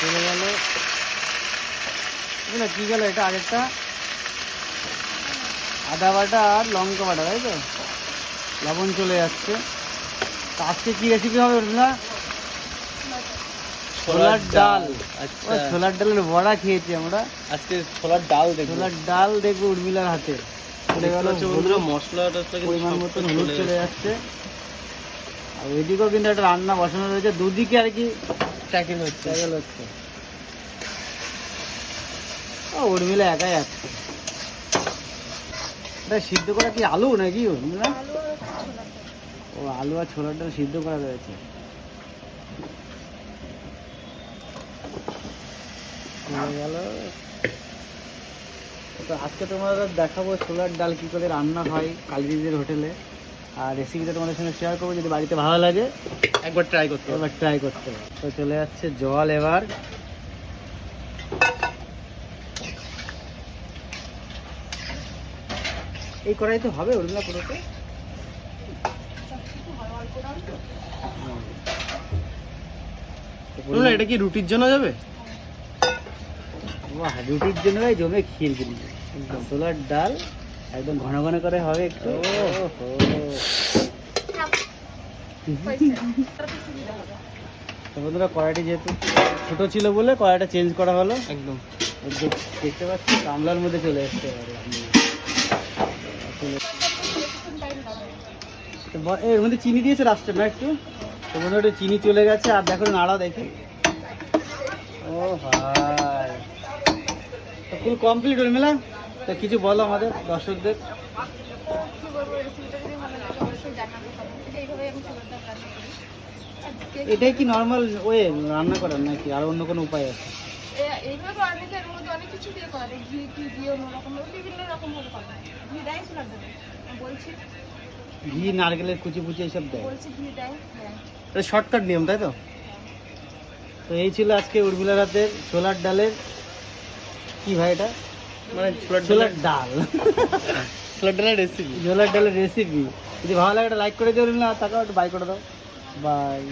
চলে গেল। বুঝলে কী গেল এটা আরেকটা আদা বাটা আর লঙ্কা বাটা তাই তো? লবণ চলে যাচ্ছে। তো আজকে কী রেসিপি হবে না ছোলার ডাল। আচ্ছা। ছোলার ডালের বড়া খেয়েছি আমরা। আজকে ছোলার ডাল দেখব। ছোলার ডাল দেখব উর্মিলার হাতে। চলে গেল বন্ধুরা মশলাটা পরিমাণ মতন হলুদ চলে যাচ্ছে। আর ওইদিকেও কিন্তু একটা রান্না বসানো রয়েছে। দুদিকে আর কি ট্র্যাকিং হচ্ছে। ট্রাভেল হচ্ছে। ও উর্মিলা একাই আসছে এটা সিদ্ধ করা কি আলু নাকি উর্মিলা? ও আলু আর ছোলার ডাল সিদ্ধ করা রয়েছে। গেল। তো আজকে তোমাদের দেখাবো ছোলার ডাল কি করে রান্না হয় কালিদিদের হোটেলে। আর রেসিপিটা তোমাদের সঙ্গে শেয়ার করব যদি বাড়িতে ভালো লাগে। একবার ট্রাই করতে এবার ট্রাই করতে হবে। তো চলে যাচ্ছে জল এবার। এই কড়াই তো হবে ওগুলো পুরোতে এটা কি রুটির জন্য যাবে? বাহ রুটির জন্য জমে ক্ষীর কিন্তু। ছোলার ডাল একদম ঘন ঘন করে হবে একটু। তো বন্ধুরা কড়াইটি যেহেতু ছোট ছিল বলে কড়াইটা চেঞ্জ করা হলো। একদম। এই দেখ- দেখতে পাচ্ছি গামলার মধ্যে চলে এসছে। এর মধ্যে চিনি দিয়েছে লাস্টে না একটু। তো মনে একটু চিনি চলে গেছে। আর দেখো নাড়া দেখি। ও ভাই। তো ফুল কমপ্লিট হল মেলা। তো কিছু বলো আমাদের দর্শকদের। অবশ্যই জানাবে এইভাবে আমি করি। এটাই কি নর্মাল ওয়ে রান্না করার নাকি? আর অন্য কোনো উপায় আছে? এইভাবে অনেকে মধ্যে অনেক কিছু দিয়ে করে। ঘি কি দিয়ে অন্যরকম বিভিন্ন রকম ভাবে করে। ঘি দেয় ছোলার বলছি। ঘি নারকেলের কুচি কুচি এইসব দেয়? বলছি ঘি দেয় হ্যাঁ এটা শর্টকাট নিয়ম তাই তো? তো এই ছিল আজকে উর্মিলার হাতের ছোলার ডালের কি ভাই এটা? মানে ছোলার ডাল। ছোলার ডালের রেসিপি ছোলার ডালের রেসিপি যদি ভালো লাগে একটা লাইক করে দিও না তাকেও একটু বাই করে দাও। বাই